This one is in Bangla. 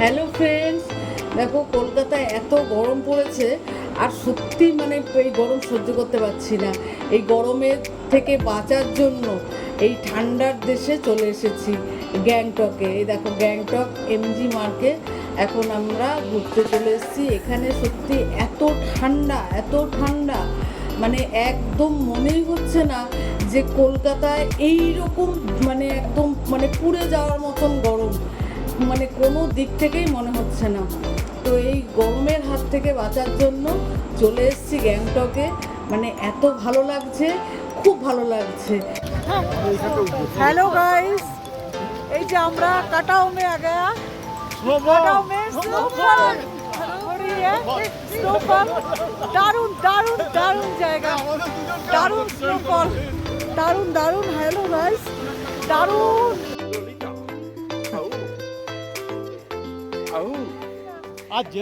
হ্যালো ফ্রেন্ডস দেখো, কলকাতায় এত গরম পড়েছে, আর সত্যি মানে এই গরম সহ্য করতে পারছি না। এই গরমের থেকে বাঁচার জন্য এই ঠান্ডার দেশে চলে এসেছি, গ্যাংটকে। এই দেখো, গ্যাংটক এমজি মার্কে এখন আমরা ঘুরতে চলে এসেছি। এখানে সত্যি এত ঠান্ডা এত ঠান্ডা। মানে একদম মনেই হচ্ছে না যে কলকাতায় এই রকম মানে একদম মানে পুড়ে যাওয়ার মতন গরম। মানে কোনো দিক থেকেই মনে হচ্ছে না। তো এই গরমের হাত থেকে বাঁচার জন্য চলে এসেছি গ্যাংটকে। মানে এত ভালো লাগছে, খুব ভালো লাগছে। হ্যালো গাইস এই যে আমরা কাটাউমে মে আগে। স্নোফল। দারুণ দারুণ দারুণ দারুণ জায়গা। দারুণ স্নোফল। দারুণ দারুণ। হ্যালো গাইস দারুণ। આવું. આ જે